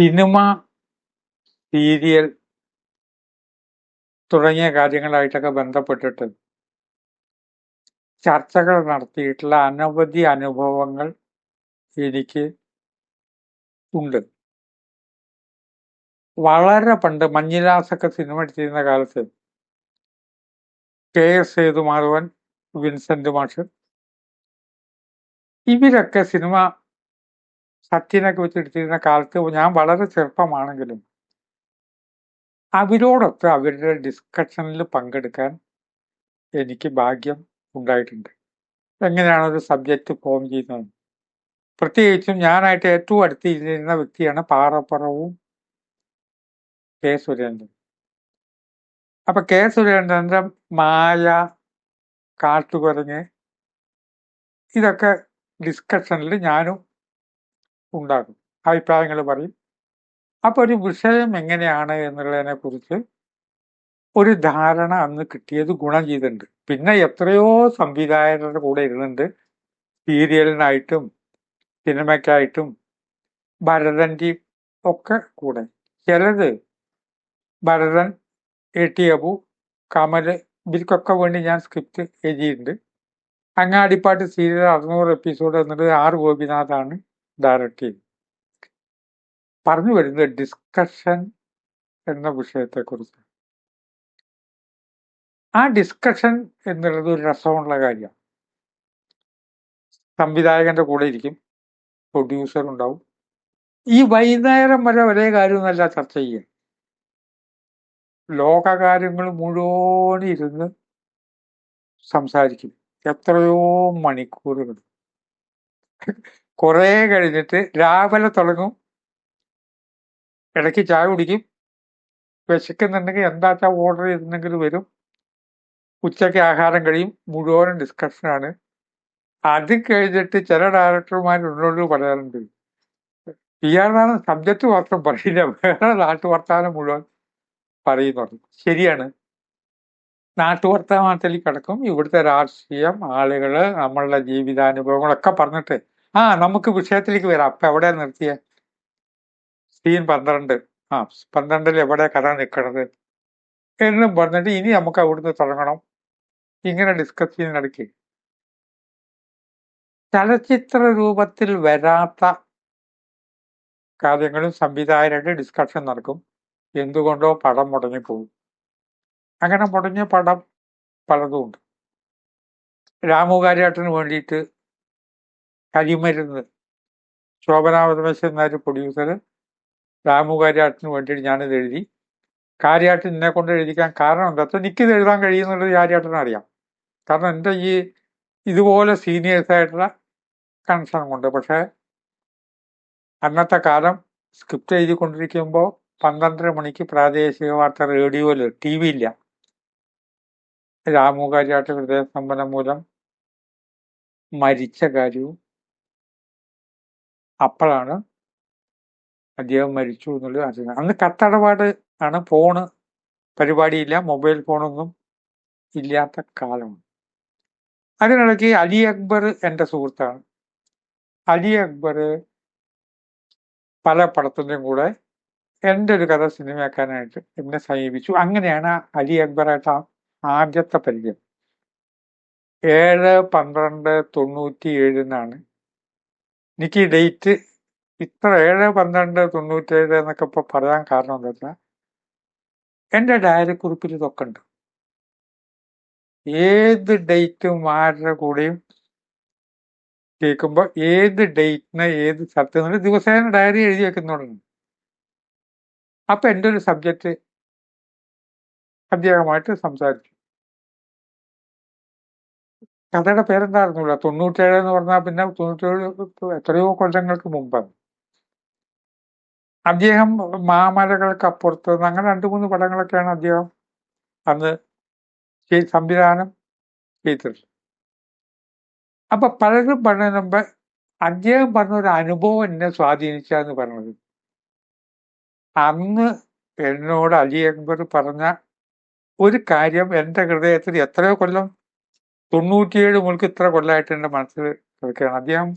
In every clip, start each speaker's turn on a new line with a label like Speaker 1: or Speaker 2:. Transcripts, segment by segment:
Speaker 1: Cinema serial തുടങ്ങിയ കാര്യങ്ങളായിട്ടൊക്കെ ബന്ധപ്പെട്ടിട്ട് ചർച്ചകൾ നടത്തിയിട്ടുള്ള അനവധി അനുഭവങ്ങൾ എനിക്ക് ഉണ്ട്. വളരെ പണ്ട് മഞ്ഞിലാസൊക്കെ സിനിമ എടുത്തിരുന്ന കാലത്ത് കെ എസ് സേതുമാധവൻ വിൻസെന്റ് മാഷ് ഇവരൊക്കെ സിനിമ സത്യനൊക്കെ വെച്ചെടുത്തിരുന്ന കാലത്ത് ഞാൻ വളരെ ചെറുപ്പമാണെങ്കിലും അവരോടൊത്ത് അവരുടെ ഡിസ്കഷനിൽ പങ്കെടുക്കാൻ എനിക്ക് ഭാഗ്യം ഉണ്ടായിട്ടുണ്ട്. എങ്ങനെയാണ് ഒരു സബ്ജക്റ്റ് ഫോം ചെയ്യുന്നത്? പ്രത്യേകിച്ചും ഞാനായിട്ട് ഏറ്റവും അടുത്തിരുന്ന വ്യക്തിയാണ് പാറപ്പുറവും കെ സുരേന്ദ്രൻ. അപ്പൊ കെ സുരേന്ദ്രന്റെ മായ കാട്ടുകുരങ്ങ് ഇതൊക്കെ ഡിസ്കഷനിൽ ഞാനും ഉണ്ടാകും. അഭിപ്രായങ്ങൾ പറയും. അപ്പൊ ഒരു വിഷയം എങ്ങനെയാണ് എന്നുള്ളതിനെ കുറിച്ച് ഒരു ധാരണ അന്ന് കിട്ടിയത് ഗുണം ചെയ്തിട്ടുണ്ട്. പിന്നെ എത്രയോ സംവിധായകരുടെ കൂടെ ഇരുന്നുണ്ട് സീരിയലിനായിട്ടും സിനിമയ്ക്കായിട്ടും ഭരതന്റെ ഒക്കെ കൂടെ. ചിലത് ഭരതൻ എ. ടി. അബു കമൽ ഇവർക്കൊക്കെ വേണ്ടി ഞാൻ സ്ക്രിപ്റ്റ് എഴുതിയിട്ടുണ്ട്. അങ്ങാടിപ്പാട്ട് സീരിയൽ അറുന്നൂറ് എപ്പിസോഡ് എന്നുള്ളത് ആർ ഗോപിനാഥാണ്. ഡയറക്റ്റ് ചെയ്തത് പറഞ്ഞു വരുന്നത് ഡിസ്കഷൻ എന്ന വിഷയത്തെക്കുറിച്ച്. ആ ഡിസ്കഷൻ എന്നുള്ളത് ഒരു രസമുള്ള കാര്യമാണ് സംവിധായകന്റെ കൂടെ ഇരിക്കും. പ്രൊഡ്യൂസർ ഉണ്ടാവും. ഈ വൈകുന്നേരം വരെ ഒരേ കാര്യമൊന്നുമല്ല ചർച്ച ചെയ്യുക. ലോകകാര്യങ്ങൾ മുഴുവൻ ഇരുന്ന് സംസാരിക്കും. എത്രയോ മണിക്കൂറുകൾ. കുറെ കഴിഞ്ഞിട്ട് രാവിലെ തുടങ്ങും. ഇടയ്ക്ക് ചായ കുടിക്കും. വിശക്കുന്നുണ്ടെങ്കിൽ എന്താച്ചാ ഓർഡർ ചെയ്തിട്ടുണ്ടെങ്കിൽ വരും. ഉച്ചയ്ക്ക് ആഹാരം കഴിയും. മുഴുവനും ഡിസ്കഷനാണ് അത് കഴിഞ്ഞിട്ട് ചില ഡയറക്ടർമാരുള്ളോട് പറയാറുണ്ട്. ഇയാളാണ് സബ്ജക്റ്റ് മാത്രം പറയില്ല. വേറെ നാട്ടു വർത്താനം മുഴുവൻ പറയുന്നുണ്ട് ശരിയാണ്. നാട്ടുവർത്തമാനത്തിൽ കിടക്കും. ഇവിടുത്തെ രാഷ്ട്രീയം ആളുകൾ നമ്മളുടെ ജീവിതാനുഭവങ്ങളൊക്കെ പറഞ്ഞിട്ട് ആ നമുക്ക് വിഷയത്തിലേക്ക് വരാം. അപ്പൊ എവിടെ നിർത്തിയ? സീൻ പന്ത്രണ്ട്. ആ പന്ത്രണ്ടിൽ എവിടെ കഥ നിൽക്കണത്? എന്ന് പറഞ്ഞിട്ട് ഇനി നമുക്ക് അവിടുന്ന് തുടങ്ങണം. ഇങ്ങനെ ഡിസ്കസ് ചെയ്യുന്നിടയ്ക്ക് ചലച്ചിത്ര രൂപത്തിൽ വരാത്ത കാര്യങ്ങളും സംവിധായകരുടെ ഡിസ്കഷൻ നടക്കും. എന്തുകൊണ്ടോ പടം മുടങ്ങിപ്പോകും അങ്ങനെ മുടങ്ങിയ പടം പലതുമുണ്ട് രാമുകാര്യാട്ടിന് വേണ്ടിയിട്ട് കരിമരുന്ന് ശോഭനാവതമേശ്വരൻ എന്നൊരു പ്രൊഡ്യൂസർ രാമുകാര്യാട്ടിന് വേണ്ടിയിട്ട് ഞാനിത് എഴുതി. കാര്യാട്ടിന് എന്നെ കൊണ്ട് എഴുതിക്കാൻ കാരണം എന്താ? വെച്ചാൽ എനിക്കിത് എഴുതാൻ കഴിയുന്നുള്ളത് കാര്യാട്ടിനെ അറിയാം. കാരണം എന്റെ ഈ ഇതുപോലെ സീനിയേഴ്സ് ആയിട്ടുള്ള കൺസേൺ കൊണ്ട് പക്ഷേ അന്നത്തെ കാലം സ്ക്രിപ്റ്റ് എഴുതിക്കൊണ്ടിരിക്കുമ്പോൾ പന്ത്രണ്ടര മണിക്ക് പ്രാദേശിക വാർത്ത റേഡിയോയിൽ ടി വി ഇല്ല രാമുകാരിയായിട്ട് ഹൃദയസ്തംഭനം മൂലം മരിച്ച കാര്യവും അപ്പോഴാണ് അദ്ദേഹം മരിച്ചു എന്നുള്ളത് അറിയുന്നത് അന്ന് കത്തടപാട് ആണ്. ഫോണ് പരിപാടിയില്ല. മൊബൈൽ ഫോണൊന്നും ഇല്ലാത്ത കാലമാണ് അതിനിടയ്ക്ക് അലി അക്ബർ എന്റെ സുഹൃത്താണ്. അലി അക്ബർ പല പടത്തിന്റെയും കൂടെ എന്റെ ഒരു കഥ സിനിമയാക്കാനായിട്ട് എന്നെ സമീപിച്ചു. അങ്ങനെയാണ് അലി അക്ബറായിട്ട് ആദ്യത്തെ പരിചയം. ഏഴ് പന്ത്രണ്ട് തൊണ്ണൂറ്റി ഏഴിനാണ് എനിക്ക് ഈ ഡേറ്റ് ഇത്ര ഏഴ് പന്ത്രണ്ട് തൊണ്ണൂറ്റേഴ് എന്നൊക്കെ ഇപ്പൊ പറയാൻ കാരണം എന്താ വെച്ചാൽ ഡയറി കുറിപ്പിൽ ഇതൊക്കെ ഉണ്ട് ഏത് ഡേറ്റും ആരുടെ കൂടെയും കേൾക്കുമ്പോൾ ഏത് ഡേറ്റിന് ഏത് സ്ഥലത്ത് ദിവസേന ഡയറി എഴുതി വെക്കുന്നുണ്ട് അപ്പൊ എന്റെ ഒരു സബ്ജക്റ്റ് അദ്ദേഹമായിട്ട് സംസാരിച്ചു. കഥയുടെ പേരെന്തായിരുന്നില്ല തൊണ്ണൂറ്റേഴ് എന്ന് പറഞ്ഞാൽ പിന്നെ തൊണ്ണൂറ്റേഴ് എത്രയോ കൊല്ലങ്ങൾക്ക് മുമ്പാണ് അദ്ദേഹം മാമലകൾക്ക് അപ്പുറത്ത് അങ്ങനെ രണ്ട് മൂന്ന് പടങ്ങളൊക്കെയാണ് അദ്ദേഹം അന്ന് സംവിധാനം ചെയ്തിട്ടുള്ളത് അപ്പൊ പലരും പറഞ്ഞതിന് മുമ്പ് അദ്ദേഹം പറഞ്ഞ ഒരു അനുഭവം എന്നെ സ്വാധീനിച്ചാന്ന് പറഞ്ഞത്. അന്ന് എന്നോട് അലി അക്ബർ പറഞ്ഞ ഒരു കാര്യം എന്റെ ഹൃദയത്തിൽ എത്രയോ കൊല്ലം തൊണ്ണൂറ്റിയേഴ് മുൾക്ക് ഇത്ര കൊല്ലമായിട്ട് എന്റെ മനസ്സിൽ കിടക്കുകയാണ്. അദ്ദേഹം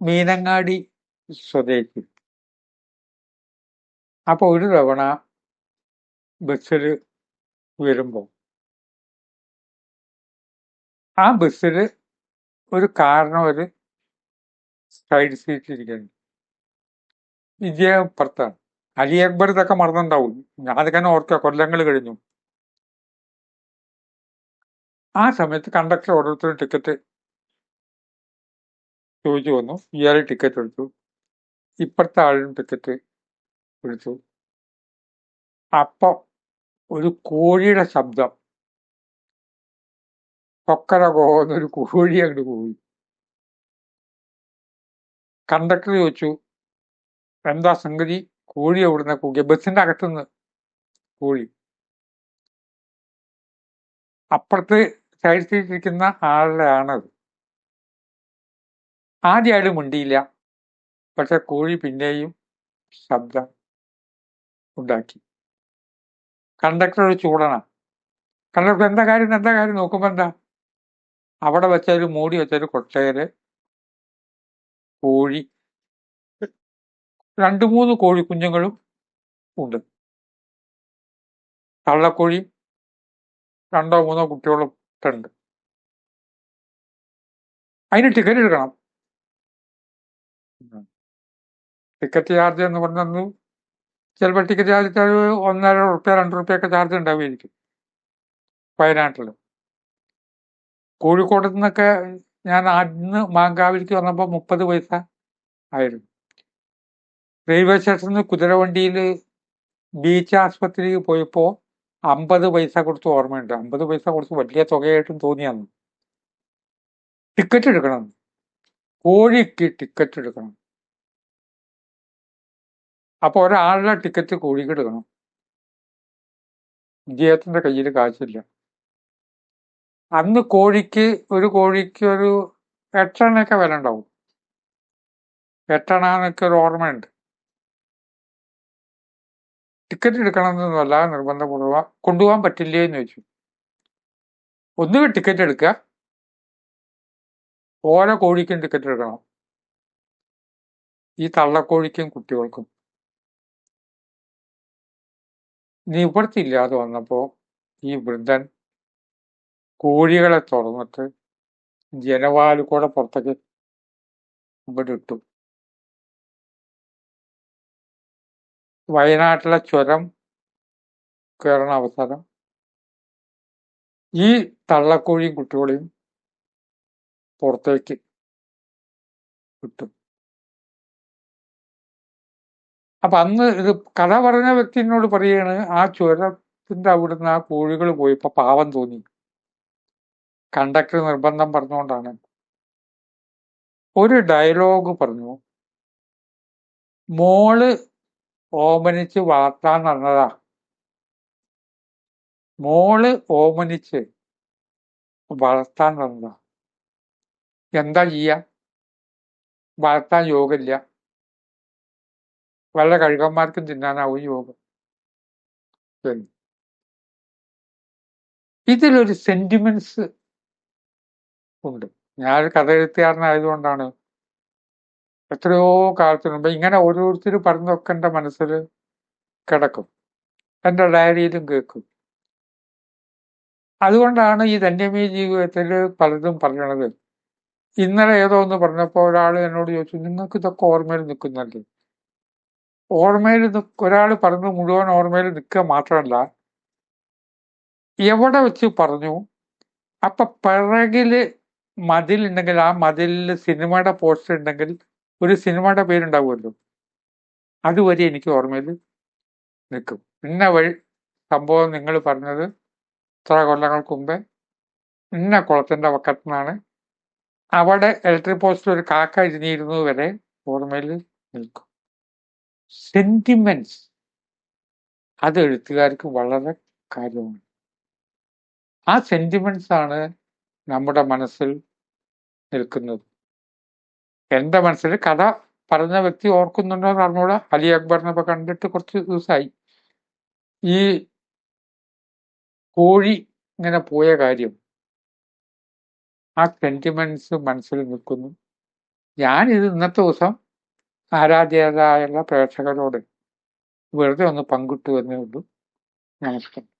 Speaker 1: മീനങ്ങാടി സ്വദേശി. അപ്പോൾ ഒരു തവണ ബസ്സിൽ വരുമ്പോ ആ ബസ്സിൽ ഒരു കാരണം ഒരു സൈഡ് സീറ്റിൽ ഇരിക്കുന്നു. വിജയം പുറത്താണ്. അലി അക്ബർ ഇതൊക്കെ മറന്നുണ്ടാവും. ഞാൻ അതൊക്കെ ഓർക്കുക. കൊല്ലങ്ങൾ കഴിഞ്ഞു. ആ സമയത്ത് കണ്ടക്ടർ ഓരോരുത്തരും ടിക്കറ്റ് ചോദിച്ചു വന്നു. ഇയാൾ ടിക്കറ്റ് എടുത്തു. ഇപ്പുറത്തെ ആളിനും ടിക്കറ്റ് എടുത്തു. അപ്പോൾ ഒരു കോഴിയുടെ ശബ്ദം. കൊക്കര പോകുന്നൊരു കോഴി അങ്ങോട്ട് പോയി. കണ്ടക്ടർ ചോദിച്ചു എന്താ സംഗതി? കോഴി എവിടുന്ന കൂകിയ ബസ്സിന്റെ അകത്തുനിന്ന്? കോഴി. അപ്പുറത്ത് സീറ്റിരിക്കുന്ന ആളുടെ ആണത് ആദ്യ അയാൾ മുണ്ടിയില്ല. പക്ഷെ കോഴി പിന്നെയും ശബ്ദം ഉണ്ടാക്കി. കണ്ടക്ടർ ചൂടണ കണ്ടക്ടർ എന്താ കാര്യം? എന്താ കാര്യം? നോക്കുമ്പോ എന്താ? അവിടെ വെച്ചൊരു മൂടി വെച്ചൊരു കൊട്ടയിൽ കോഴി രണ്ടു മൂന്ന് കോഴി കുഞ്ഞുങ്ങളും ഉണ്ട്. തള്ളക്കോഴി രണ്ടോ മൂന്നോ കുട്ടികളും ഉണ്ട് അതിന് ടിക്കറ്റ് എടുക്കണം. ടിക്കറ്റ് ചാർജ് എന്ന് പറഞ്ഞു ചിലപ്പോൾ ടിക്കറ്റ് ചാർജ് ഒന്നര റുപ്യ രണ്ട് റുപ്യൊക്കെ ചാർജ് ഉണ്ടാവുമായിരിക്കും. വയനാട്ടിൽ കോഴിക്കോട് നിന്നൊക്കെ ഞാൻ അന്ന് മാങ്കാവിലേക്ക് വന്നപ്പോൾ മുപ്പത് പൈസ ആയിരുന്നു. റെയിൽവേ സ്റ്റേഷനിൽ കുതിരവണ്ടിയിൽ ബീച്ച് ആസ്പത്രിയിൽ പോയപ്പോൾ അമ്പത് പൈസ കൊടുത്ത് ഓർമ്മയുണ്ട്. അമ്പത് പൈസ കൊടുത്ത് വലിയ തുകയായിട്ടും തോന്നിയാന്ന്. ടിക്കറ്റ് എടുക്കണം. കോഴിക്ക് ടിക്കറ്റ് എടുക്കണം. അപ്പൊ ഒരാളുടെ ടിക്കറ്റ് കോഴിക്ക് എടുക്കണം. വിജയത്തിന്റെ കയ്യിൽ കാശില്ല. അന്ന് കോഴിക്ക് ഒരു കോഴിക്ക് ഒരു എട്ടണയൊക്കെ വില ഉണ്ടാവും. എട്ടണ എന്നൊക്കെ ഒരു ഓർമ്മയുണ്ട്. ടിക്കറ്റ് എടുക്കണമെന്ന് വല്ലാതെ നിർബന്ധപൂർവം. കൊണ്ടുപോകാൻ പറ്റില്ലേ എന്ന് ചോദിച്ചു. ഒന്നുകിൽ ടിക്കറ്റ് എടുക്കുക. ഓരോ കോഴിക്കും ടിക്കറ്റ് എടുക്കണം. ഈ തള്ളക്കോഴിക്കും കുട്ടികൾക്കും. നിവൃത്തിയില്ലാതെ വന്നപ്പോ ഈ വൃദ്ധൻ കോഴികളെ തുറന്നിട്ട് ജനവാൽ കൂടെ പുറത്തേക്ക് ഇവിടെ ഇട്ടു. വയനാട്ടിലെ ചുരം കയറണ അവസരം. ഈ തള്ളക്കോഴിയും കുട്ടികളെയും പുറത്തേക്ക് കിട്ടും അപ്പൊ അന്ന് ഇത് കഥ പറഞ്ഞ വ്യക്തിനോട് പറയാണ് ആ ചുരത്തിന്റെ അവിടുന്ന് ആ കോഴികൾ പോയപ്പോ പാവം തോന്നി. കണ്ടക്ടർ നിർബന്ധം പറഞ്ഞുകൊണ്ടാണ്. ഒരു ഡയലോഗ് പറഞ്ഞു മോൾ ഓമനിച്ച് വളർത്താൻ നടന്നതാ മോൾ ഓമനിച്ച് വളർത്താൻ നടന്നതാ എന്താ ചെയ്യാ? വളർത്താൻ യോഗമില്ല. വല്ല കഴുകന്മാർക്കും തിന്നാനാവും യോഗം. ഇതിലൊരു സെന്റിമെന്റ്സ് ഉണ്ട്. ഞാനൊരു കഥ എഴുത്തുകാരനായതുകൊണ്ടാണ് എത്രയോ കാലത്തിന് മുമ്പ് ഇങ്ങനെ ഓരോരുത്തർ പറഞ്ഞൊക്കെ എന്റെ മനസ്സിൽ കിടക്കും. എന്റെ ഡയറിയിലും കേൾക്കും. അതുകൊണ്ടാണ് ഈ ധന്യമീ ജീവിതത്തിൽ പലതും പറയണത് ഇന്നലെ ഏതോ ഒന്ന് പറഞ്ഞപ്പോൾ ഒരാൾ എന്നോട് ചോദിച്ചു നിങ്ങൾക്ക് ഇതൊക്കെ ഓർമ്മയിൽ നിൽക്കുന്നല്ലേ? ഓർമ്മയിൽ ഒരാൾ പറഞ്ഞു മുഴുവൻ ഓർമ്മയിൽ നിൽക്കുക മാത്രമല്ല എവിടെ വെച്ച് പറഞ്ഞു? അപ്പൊ പിറകിൽ മതിലുണ്ടെങ്കിൽ ആ മതിലിൽ സിനിമയുടെ പോസ്റ്റർ ഉണ്ടെങ്കിൽ ഒരു സിനിമയുടെ പേരുണ്ടാവുമല്ലോ. അതുവരെ എനിക്ക് ഓർമ്മയിൽ നിൽക്കും. ഇന്ന വഴി സംഭവം നിങ്ങൾ പറഞ്ഞത് ഇത്ര കൊല്ലങ്ങൾക്ക് മുമ്പേ ഇന്ന കുളത്തിന്റെ വക്കത്തുനിന്നാണ് അവിടെ ഇലക്ട്രിക് പോസ്റ്റിൽ ഒരു കാക്ക ഇരുന്നിരുന്നത് വരെ ഓർമ്മയിൽ നിൽക്കും. സെന്റിമെന്റ്സ് അത് എഴുത്തുകാർക്ക് വളരെ കാര്യമാണ്. ആ സെന്റിമെന്റ്സ് ആണ് നമ്മുടെ മനസ്സിൽ നിൽക്കുന്നത്. എന്റെ മനസ്സിൽ കഥ പറഞ്ഞ വ്യക്തി ഓർക്കുന്നുണ്ടോ എന്ന് അറിഞ്ഞൂടാ. അലി അക്ബറിനെ കണ്ടിട്ട് കുറച്ച് ദിവസമായി. ഈ കോഴി ഇങ്ങനെ പോയ കാര്യം ആ സെന്റിമെന്റ്സ് മനസ്സിൽ നിൽക്കുന്നു. ഞാൻ ഇത് ഇന്നത്തെ ദിവസം ആരാധ്യരായുള്ള പ്രേക്ഷകരോട് വെറുതെ ഒന്ന് പങ്കിട്ടു എന്നേ ഉള്ളൂ. നമസ്കാരം.